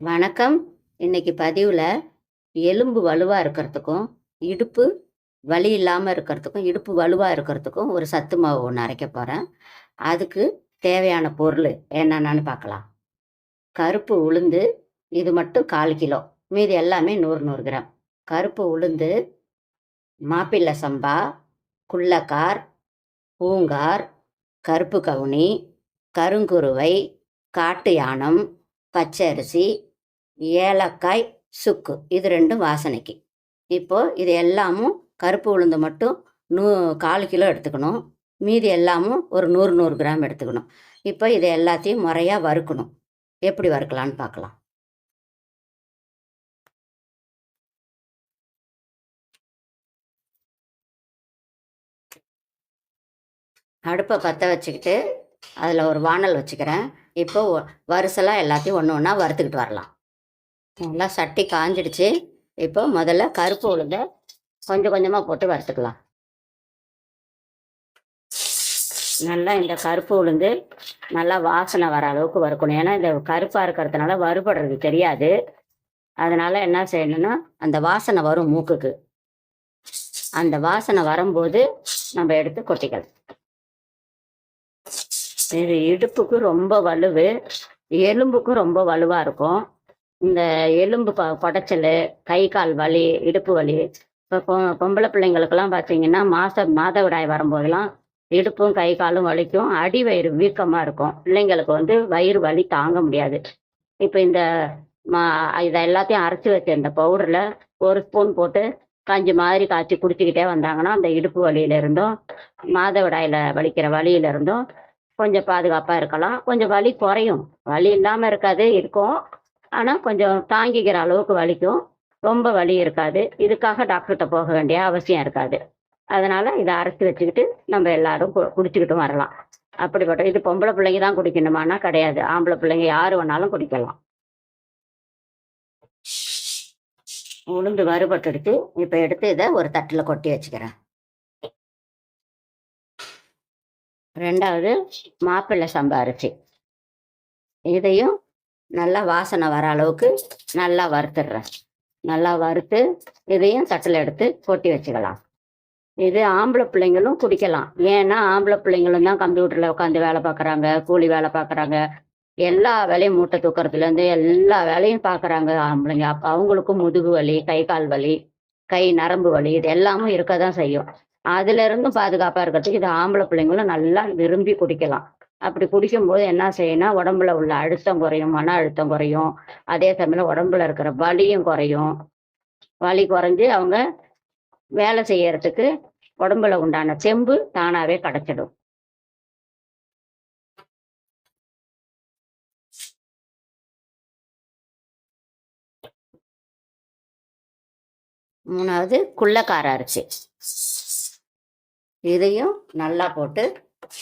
வணக்கம். இன்னைக்கு பதிவில் எலும்பு வலுவாக இருக்கிறதுக்கும் இடுப்பு வலி இல்லாமல் இருக்கிறதுக்கும் இடுப்பு வலுவாக இருக்கிறதுக்கும் ஒரு சத்து மாவு ஒன்று அரைக்க போகிறேன் அதுக்கு தேவையான பொருள் என்னென்னு பார்க்கலாம். கருப்பு உளுந்து இது மட்டும் கால் கிலோ. மீதி எல்லாமே நூறு நூறு கிராம். கருப்பு உளுந்து மாப்பிள்ளை சம்பா குள்ளக்கார் பூங்கார் கருப்பு கவுனி கருங்குருவை காட்டு யானம் பச்சரிசி ஏலக்காய் சுக்கு. இது ரெண்டும் வாசனைக்கு. இப்போது இது எல்லாமும் கருப்பு உளுந்து மட்டும் நூ கால் கிலோ எடுத்துக்கணும். மீதி எல்லாமும் ஒரு நூறு நூறு கிராம் எடுத்துக்கணும். இப்போ இதை எல்லாத்தையும் முறையாக வறுக்கணும். எப்படி வறுக்கலான்னு பார்க்கலாம். அடுப்பை பற்ற வச்சுக்கிட்டு அதில் ஒரு வானல் வச்சுக்கிறேன். இப்போ வரிசலாக எல்லாத்தையும் ஒன்று ஒன்றா வறுத்துக்கிட்டு வரலாம். நல்லா சட்டி காஞ்சிடுச்சு. இப்போ முதல்ல கருப்பு உளுந்தை கொஞ்சம் கொஞ்சமாக போட்டு வறுத்துக்கலாம். நல்லா இந்த கருப்பு உளுந்து நல்லா வாசனை வர அளவுக்கு வறுக்கணும். ஏன்னா இந்த கருப்பாக இருக்கிறதுனால வறுபடுறது தெரியாது. அதனால் என்ன செய்யணும்னா அந்த வாசனை வரும் மூக்குக்கு. அந்த வாசனை வரும்போது நம்ம எடுத்து கொட்டிக்கலாம். இது இடுப்புக்கு ரொம்ப வலுவு எலும்புக்கும் ரொம்ப வலுவாக இருக்கும். இந்த எலும்பு ப குடைச்சல் கை கால் வலி இடுப்பு வலி இப்போ பொ பொம்பளை பிள்ளைங்களுக்கெல்லாம் பார்த்தீங்கன்னா மாத மாதவிடாய் வரும்போதெல்லாம் இடுப்பும் கை காலும் வலிக்கும் அடி வயிறு வீக்கமாக இருக்கும். பிள்ளைங்களுக்கு வந்து வயிறு வலி தாங்க முடியாது. இப்போ இந்த மா இதை எல்லாத்தையும் அரைச்சி வச்ச இந்த பவுடரில் ஒரு ஸ்பூன் போட்டு கஞ்சி மாதிரி காய்ச்சி குடிச்சிக்கிட்டே வந்தாங்கன்னா அந்த இடுப்பு வலியிலிருந்தும் மாதவிடாயில் வலிக்கிற வலியிலிருந்தும் கொஞ்சம் பாதுகாப்பாக இருக்கலாம். கொஞ்சம் வலி குறையும். வலி இல்லாமல் இருக்காது இருக்கும். ஆனால் கொஞ்சம் தாங்கிக்கிற அளவுக்கு வலிக்கும். ரொம்ப வலி இருக்காது. இதுக்காக டாக்டர்கிட்ட போக வேண்டிய அவசியம் இருக்காது. அதனால இதை அரைச்சி வச்சுக்கிட்டு நம்ம எல்லாரும் கு- வரலாம். அப்படிப்பட்ட இது பொம்பளை பிள்ளைங்க தான் குடிக்கணுமானா கிடையாது. ஆம்பளை பிள்ளைங்க யார் வேணாலும் குடிக்கலாம். உளுந்து வறுபட்டுடுச்சு இப்போ எடுத்து இதை ஒரு தட்டில் கொட்டி வச்சுக்கிறேன். ரெண்டாவது மாப்பிள்ளை சம்பா அரிசி இதையும் நல்லா வாசனை வர அளவுக்கு நல்லா வறுத்துடுறேன். நல்லா வறுத்து இதையும் தட்டில் எடுத்து கொட்டி வச்சுக்கலாம். இது ஆம்பளை பிள்ளைங்களும் குடிக்கலாம். ஏன்னா ஆம்பளை பிள்ளைங்களும் தான் கம்ப்யூட்டரில் உட்காந்து வேலை பார்க்குறாங்க கூலி வேலை பார்க்குறாங்க. எல்லா வேலையும் மூட்டை தூக்குறதுலேருந்து எல்லா வேலையும் பார்க்குறாங்க ஆம்பளைங்க. அப்போ அவங்களுக்கும் முதுகு வலி கை கால் வலி கை நரம்பு வலி இது எல்லாமும் இருக்க தான் செய்யும் அதுலேருந்தும் பாதுகாப்பாக இருக்கிறதுக்கு இது ஆம்பளை பிள்ளைங்களும் நல்லா விரும்பி குடிக்கலாம். அப்படி குடிக்கும்போது என்ன செய்யணும் உடம்புல உள்ள அழுத்தம் குறையும் மன அழுத்தம் குறையும். அதே சமயம் உடம்புல இருக்கிற வலியும் குறையும். வலி குறைஞ்சு அவங்க வேலை செய்யறதுக்கு உடம்புல உண்டான செம்பு தானாவே கிடைச்சிடும். மூணாவது குள்ளக்கார அரிசி. இதையும் நல்லா போட்டு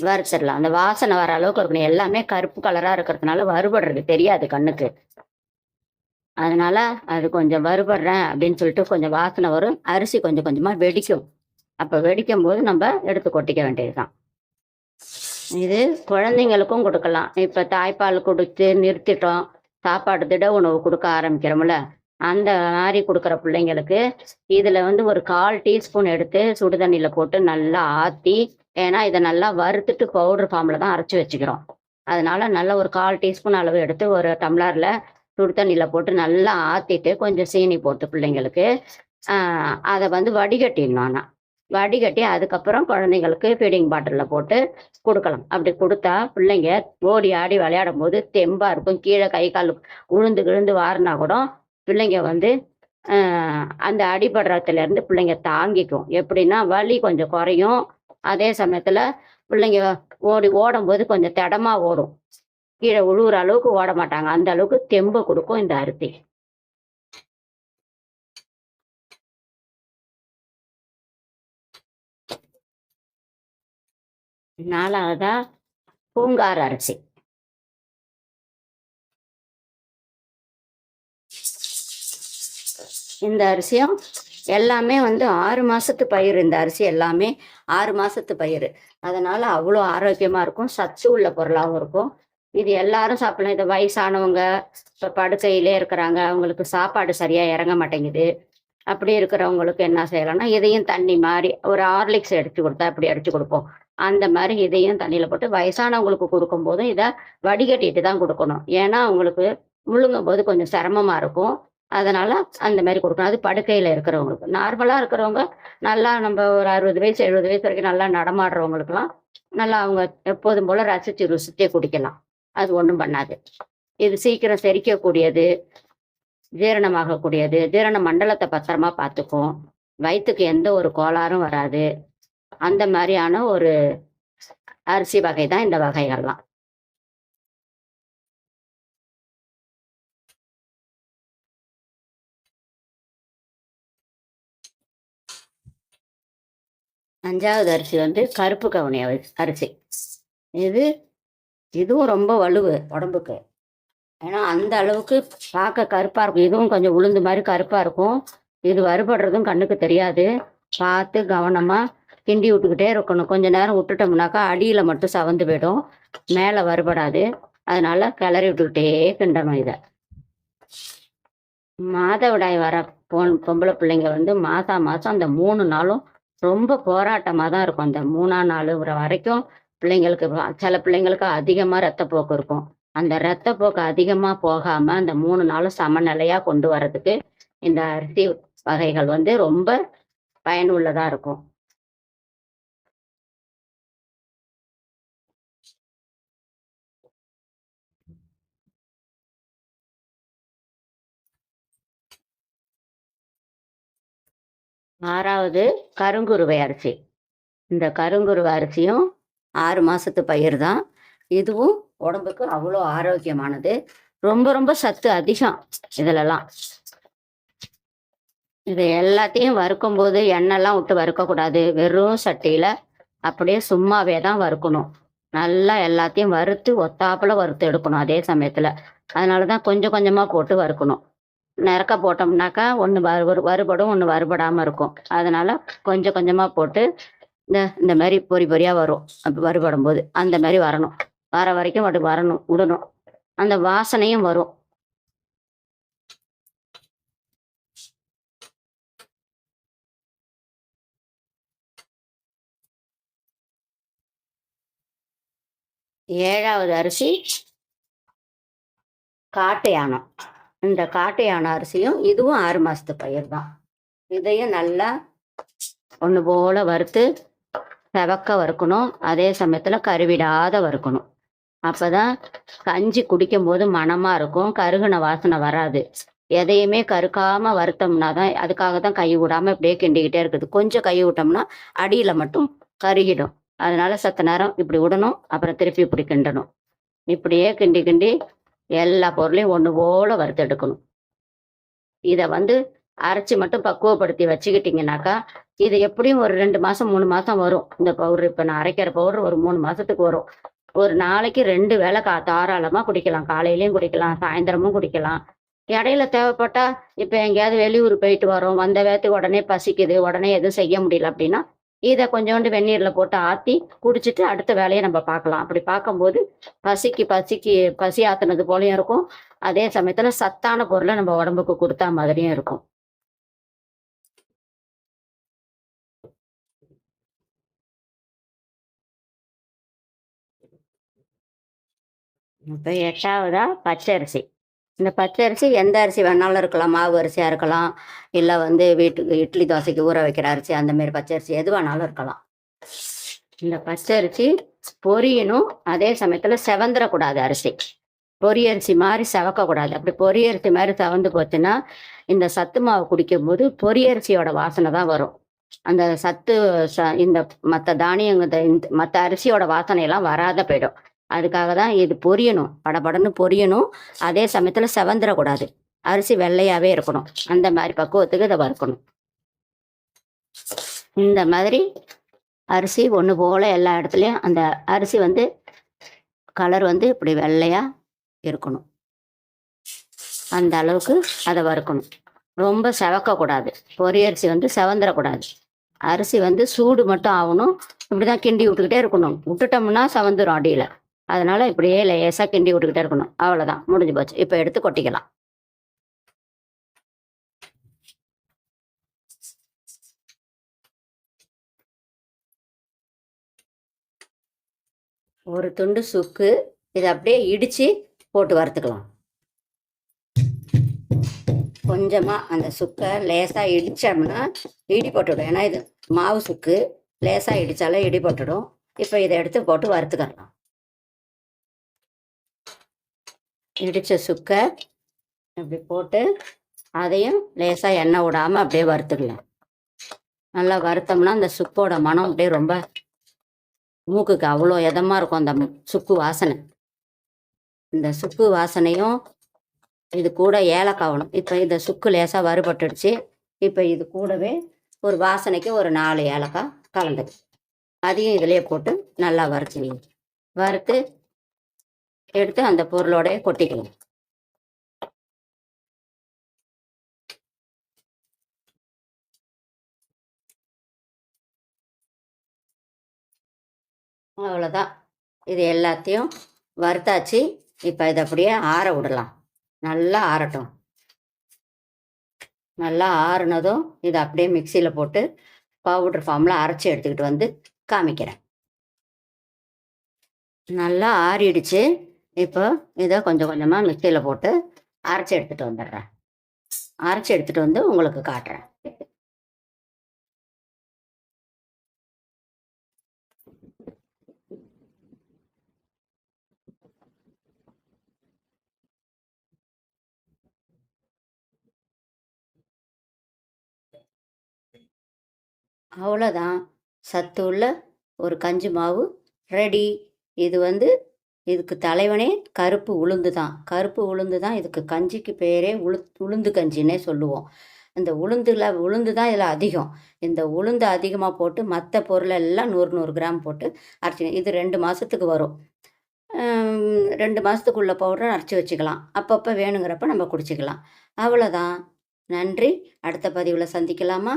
வறுத்துடலாம். அந்த வாசனை வர அளவுக்கு இருக்கணும். எல்லாமே கருப்பு கலரா இருக்கிறதுனால வறுபடுறது தெரியாது கண்ணுக்கு. அதனால அது கொஞ்சம் வறுபடுறேன் அப்படின்னு சொல்லிட்டு கொஞ்சம் வாசனை வரும். அரிசி கொஞ்சம் கொஞ்சமா வெடிக்கும். அப்ப வெடிக்கும் போது நம்ம எடுத்து கொட்டிக்க வேண்டியதுதான். இது குழந்தைங்களுக்கும் கொடுக்கலாம். இப்ப தாய்ப்பால் கொடுத்து நிறுத்திட்டோம். சாப்பாடு திட உணவு கொடுக்க ஆரம்பிக்கிறோம்ல. அந்த மாதிரி கொடுக்குற பிள்ளைங்களுக்கு இதுல வந்து ஒரு கால் டீஸ்பூன் எடுத்து சுடுதண்ணியில் போட்டு நல்லா ஆத்தி ஏன்னா இதை நல்லா வறுத்துட்டு பவுடர் ஃபார்மில் தான் அரைச்சி வச்சுக்கிறோம். அதனால நல்லா ஒரு கால் டீஸ்பூன் அளவு எடுத்து ஒரு டம்ளரில் சுடு தண்ணியில் போட்டு நல்லா ஆற்றிட்டு கொஞ்சம் சீனி போட்டு பிள்ளைங்களுக்கு அதை வந்து வடிகட்டிடணும் ஆனால் வடிகட்டி அதுக்கப்புறம் குழந்தைங்களுக்கு ஃபீடிங் பாட்டிலில் போட்டு கொடுக்கலாம். அப்படி கொடுத்தா பிள்ளைங்க ஓடி ஆடி விளையாடும் போது தெம்பாக இருக்கும். கீழே கை கால் உழுந்து விழுந்து வாரினா கூட பிள்ளைங்க வந்து அந்த அடிபடுறதுலேருந்து பிள்ளைங்க தாங்கிக்கும். எப்படின்னா வலி கொஞ்சம் குறையும். அதே சமயத்துல பிள்ளைங்க ஓடி ஓடும்போது கொஞ்சம் திடமா ஓடும். கீழே உழுவுற அளவுக்கு ஓட மாட்டாங்க. அந்த அளவுக்கு தெம்பு கொடுக்கும் இந்த அரிசி. நாலாவதா பூங்கார் அரிசி. இந்த அரிசியும் எல்லாமே வந்து ஆறு மாசத்து பயிர் இந்த அரிசி எல்லாமே ஆறு மாசத்து பயிர். அதனால அவ்வளோ ஆரோக்கியமா இருக்கும். சத்து உள்ள பொருளாகவும் இருக்கும். இது எல்லாரும் சாப்பிடலாம். இது வயசானவங்க இப்போ படுக்கையிலே இருக்கிறாங்க. அவங்களுக்கு சாப்பாடு சரியாக இறங்க மாட்டேங்குது. அப்படி இருக்கிறவங்களுக்கு என்ன செய்யலாம்னா இதையும் தண்ணி மாதிரி ஒரு ஹார்லிக்ஸ் அடிச்சு கொடுத்தா இப்படி அடிச்சு கொடுப்போம். அந்த மாதிரி இதையும் தண்ணியில் போட்டு வயசானவங்களுக்கு கொடுக்கும் போதும் இதை வடிகட்டிட்டு தான் கொடுக்கணும். ஏன்னா அவங்களுக்கு முழுங்கும் போது கொஞ்சம் சிரமமா இருக்கும். அதனால அந்த மாதிரி கொடுக்கணும். அது படுக்கையில் இருக்கிறவங்களுக்கு. நார்மலாக இருக்கிறவங்க நல்லா நம்ம ஒரு அறுபது வயசு எழுபது வயசு வரைக்கும் நல்லா நடமாடுறவங்களுக்குலாம் நல்லா அவங்க எப்போதும் போல ரசிச்சு ருசித்தே குடிக்கலாம். அது ஒன்றும் பண்ணாது. இது சீக்கிரம் செரிக்கக்கூடியது ஜீரணமாகக்கூடியது ஜீரண மண்டலத்தை பத்திரமா பார்த்துக்கும். வயிற்றுக்கு எந்த ஒரு கோளாறும் வராது. அந்த மாதிரியான ஒரு அரிசி வகை தான் இந்த வகைகள்லாம். அஞ்சாவது அரிசி வந்து கருப்பு கவனி அரிசி. இது இதுவும் ரொம்ப வலுவு உடம்புக்கு. ஏன்னா அந்த அளவுக்கு பார்க்க கருப்பாக இருக்கும். இதுவும் கொஞ்சம் உளுந்து மாதிரி கருப்பாக இருக்கும். இது வறுபடுறதும் கண்ணுக்கு தெரியாது. பார்த்து கவனமாக கிண்டி விட்டுக்கிட்டே இருக்கணும். கொஞ்ச நேரம் விட்டுட்டோம்னாக்கா அடியில் மட்டும் சவந்து போயிடும். மேலே வறுபடாது. அதனால கிளறி விட்டுக்கிட்டே கிண்டணும் இதை. மாதவிடாய் வர பொன் பொம்பளை பிள்ளைங்க வந்து மாதம் மாதம் அந்த மூணு நாளும் ரொம்ப போராட்டமாக தான் இருக்கும். அந்த மூணாம் நாலு வரைக்கும் பிள்ளைங்களுக்கு சில பிள்ளைங்களுக்கு அதிகமாக ரத்தப்போக்கு இருக்கும். அந்த ரத்தப்போக்கு அதிகமாக போகாமல் அந்த மூணு நாளும் சமநிலையாக கொண்டு வரதுக்கு இந்த அரிசி வகைகள் வந்து ரொம்ப பயனுள்ளதாக இருக்கும். ஆறாவது கருங்குருவை அரிசி. இந்த கருங்குருவை அரிசியும் ஆறு மாசத்து பயிர் தான். இதுவும் உடம்புக்கு அவ்வளோ ஆரோக்கியமானது. ரொம்ப ரொம்ப சத்து அதிகம் இதுலலாம். இது எல்லாத்தையும் வறுக்கும் போது எண்ணெய்லாம் விட்டு வறுக்கக்கூடாது. வெறும் சட்டியில் அப்படியே சும்மாவே தான் வறுக்கணும். நல்லா எல்லாத்தையும் வறுத்து ஒத்தாப்புல வறுத்து எடுக்கணும் அதே சமயத்தில். அதனால தான் கொஞ்சம் கொஞ்சமாக போட்டு வறுக்கணும். நிறக்க போட்டோம்னாக்கா ஒன்று வறு வறுபடும் ஒன்று வறுபடாமல் இருக்கும். அதனால கொஞ்சம் கொஞ்சமாக போட்டு இந்த இந்த மாதிரி பொறி பொறியாக வரும். அப்போ வறுபடும் போது அந்த மாதிரி வரணும். வர வரைக்கும் அப்படி வரணும் விடணும். அந்த வாசனையும் வரும். ஏழாவது அரிசி காட்டு யானம் இந்த காட்டையான அரிசியும் இதுவும் ஆறு மாசத்து பயிர் தான் இதையும் நல்லா ஒன்று போல வறுத்து செவக்க வறுக்கணும். அதே சமயத்தில் கருவிடாத வறுக்கணும். அப்போ தான் கஞ்சி குடிக்கும் போது மணமா இருக்கும். கருகுன வாசனை வராது. எதையுமே கருக்காமல் வறுத்தோம்னா தான் அதுக்காக தான் கை விடாமல் இப்படியே கிண்டிக்கிட்டே இருக்குது. கொஞ்சம் கை விட்டோம்னா அடியில் மட்டும் கருகிடும். அதனால சத்த நேரம் இப்படி விடணும். அப்புறம் திருப்பி இப்படி கிண்டணும். இப்படியே கிண்டி கிண்டி எல்லா பொருளையும் ஒன்று போல வறுத்தெடுக்கணும். இதை வந்து அரைச்சி மட்டும் பக்குவப்படுத்தி வச்சுக்கிட்டிங்கனாக்கா இது எப்படியும் ஒரு ரெண்டு மாசம் மூணு மாசம் வரும். இந்த பவுடர் இப்போ நான் அரைக்கிற பவுடர் ஒரு மூணு மாசத்துக்கு வரும். ஒரு நாளைக்கு ரெண்டு வேளை கா தாராளமாக குடிக்கலாம். காலையிலையும் குடிக்கலாம் சாயந்தரமும் குடிக்கலாம். இடையில தேவைப்பட்டா இப்போ எங்கேயாவது வெளியூர் போயிட்டு வரோம். வந்த வேத்துக்கு உடனே பசிக்குது. உடனே எதுவும் செய்ய முடியல அப்படின்னா இதை கொஞ்சோண்டு வெந்நீரில் போட்டு ஆற்றி குடிச்சிட்டு அடுத்த வேலையை நம்ம பார்க்கலாம். அப்படி பார்க்கும்போது பசிக்கு பசிக்கு பசி ஆத்தினது போலையும் இருக்கும். அதே சமயத்தில் சத்தான பொருளை நம்ம உடம்புக்கு கொடுத்தா மாதிரியும் இருக்கும். இப்போ எட்டாவதா? பச்சரிசி. இந்த பச்சரிசி எந்த அரிசி வேணாலும் இருக்கலாம். மாவு அரிசியாக இருக்கலாம். இல்லை வந்து வீட்டுக்கு இட்லி தோசைக்கு ஊற வைக்கிற அரிசி அந்த மாதிரி பச்சரிசி எது வேணாலும் இருக்கலாம். இந்த பச்சரிசி பொரியணும். அதே சமயத்தில் செவந்துடக்கூடாது அரிசி. பொரியரிசி மாதிரி செவக்கக்கூடாது. அப்படி பொரியரிசி மாதிரி செவந்து போச்சுன்னா இந்த சத்து மாவு குடிக்கும்போது பொரியரிசியோட வாசனை தான் வரும். அந்த சத்து ச இந்த மற்ற தானியங்க மற்ற அரிசியோட வாசனையெல்லாம் வராத போயிடும். அதுக்காக தான் இது பொரியணும். படபடன்னு பொரியணும். அதே சமயத்தில் செவந்துடக்கூடாது அரிசி வெள்ளையாகவே இருக்கணும். அந்த மாதிரி பக்குவத்துக்கு இதை வறுக்கணும். இந்த மாதிரி அரிசி ஒன்று போல் எல்லா இடத்துலையும் அந்த அரிசி வந்து கலர் வந்து இப்படி வெள்ளையாக இருக்கணும். அந்த அளவுக்கு அதை வறுக்கணும். ரொம்ப செவக்கக்கூடாது. பொரியரிசி வந்து செவந்துடக்கூடாது அரிசி வந்து சூடு மட்டும் ஆகணும். இப்படி தான் கிண்டி விட்டுக்கிட்டே இருக்கணும். விட்டுட்டோம்னா செவந்துடும் அடியில். அதனால் இப்படியே லேசாக கிண்டி விட்டுக்கிட்டே இருக்கணும். அவ்வளோதான் முடிஞ்சு போச்சு. இப்போ எடுத்து கொட்டிக்கலாம். ஒரு துண்டு சுக்கு. இதை அப்படியே இடித்து போட்டு வறுத்துக்கலாம். கொஞ்சமாக அந்த சுக்கை லேசாக இடித்தோம்னா இடி போட்டுவிடும் ஏன்னா இது மாவு சுக்கு. லேசாக இடித்தாலே இடி போட்டுடும். இப்போ இதை எடுத்து போட்டு வறுத்துக்கலாம். இடித்த சுக்கை இப்படி போட்டு அதையும் லேசாக எண்ணெய் விடாமல் அப்படியே வறுத்துக்கலாம். நல்லா வறுத்தோம்னா அந்த சுக்கோட மனம் அப்படியே ரொம்ப மூக்குக்கு அவ்வளோ இதமாக இருக்கும் அந்த சுக்கு வாசனை. இந்த சுக்கு வாசனையும் இது கூட ஏலக்காய் வேணும் இப்போ இந்த சுக்கு லேசாக வறுபட்டுடுச்சு. இப்போ இது கூடவே ஒரு வாசனைக்கு ஒரு நாலு ஏலக்காய் கலந்துக்கு அதையும் இதிலே போட்டு நல்லா வறுத்துவீங்க வறுத்து எடுத்து அந்த பொருளோடய கொட்டிக்கலாம் அவ்வளோதான். இது எல்லாத்தையும் வறுத்தாச்சு. இப்போ இதை அப்படியே ஆற விடலாம். நல்லா ஆறட்டும். நல்லா ஆறுனதும் இதை அப்படியே மிக்சியில் போட்டு பவுடர் ஃபார்மில் அரைச்சி எடுத்துக்கிட்டு வந்து காமிக்கிறேன். நல்லா ஆறிடுச்சு. இப்போ இதை கொஞ்சம் கொஞ்சமாக மிக்சியில் போட்டு அரைச்சி எடுத்துகிட்டு வந்துடுறேன். அரைச்சி எடுத்துகிட்டு வந்து உங்களுக்கு காட்டுறேன். அவ்வளோதான் சத்து உள்ள ஒரு கஞ்சி மாவு ரெடி. இது வந்து இதுக்கு தலைவனே கருப்பு உளுந்து தான் கருப்பு உளுந்து தான் இதுக்கு கஞ்சிக்கு பேரே உளு உளுந்து கஞ்சின்னே சொல்லுவோம். இந்த உளுந்துல உளுந்து தான் இதில் அதிகம். இந்த உளுந்து அதிகமாக போட்டு மற்ற பொருளெல்லாம் நூறு நூறு கிராம் போட்டு அரைச்சி இது ரெண்டு மாதத்துக்கு வரும். ரெண்டு மாதத்துக்குள்ளே பவுடர் அரைச்சி வச்சுக்கலாம். அப்பப்போ வேணுங்கிறப்ப நம்ம குடிச்சிக்கலாம். அவ்வளோதான் நன்றி. அடுத்த பதிவில் சந்திக்கலாமா?